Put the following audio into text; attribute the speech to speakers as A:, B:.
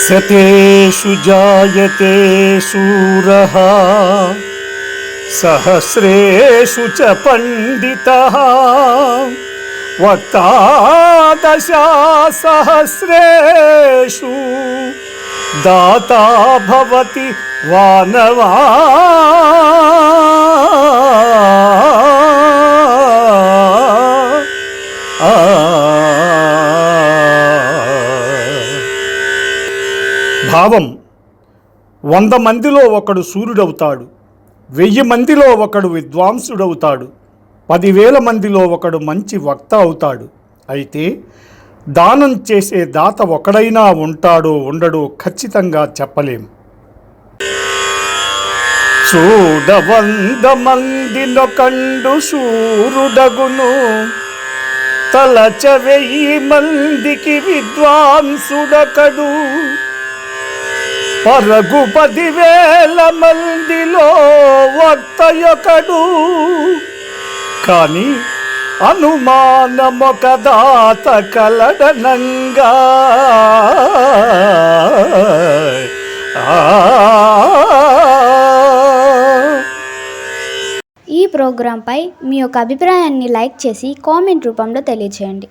A: शतेषु जायते शूरः सहस्रेषु च पण्डितः। वक्तादशा सहस्रेषु दाता भवति वानवा। భావం. వంద మందిలో ఒకడు సూర్యుడవుతాడు. వెయ్యి మందిలో ఒకడు విద్వాంసుడవుతాడు. పదివేల మందిలో ఒకడు మంచి వక్త అవుతాడు. అయితే దానం చేసే దాత ఒకడైనా ఉంటాడో ఉండడో ఖచ్చితంగా చెప్పలేం. చూడవంద మందినొకండు శూరుడగును తలచ వెయ్యి మందికి విద్వాంసుడకడు. పరగు పదివేల మందిలో వక్తయొకడు కాని అనుమానమొక దాత కలడనంగా
B: ఈ ప్రోగ్రాంపై మీ యొక్క అభిప్రాయాన్ని లైక్ చేసి కామెంట్ రూపంలో తెలియచేయండి.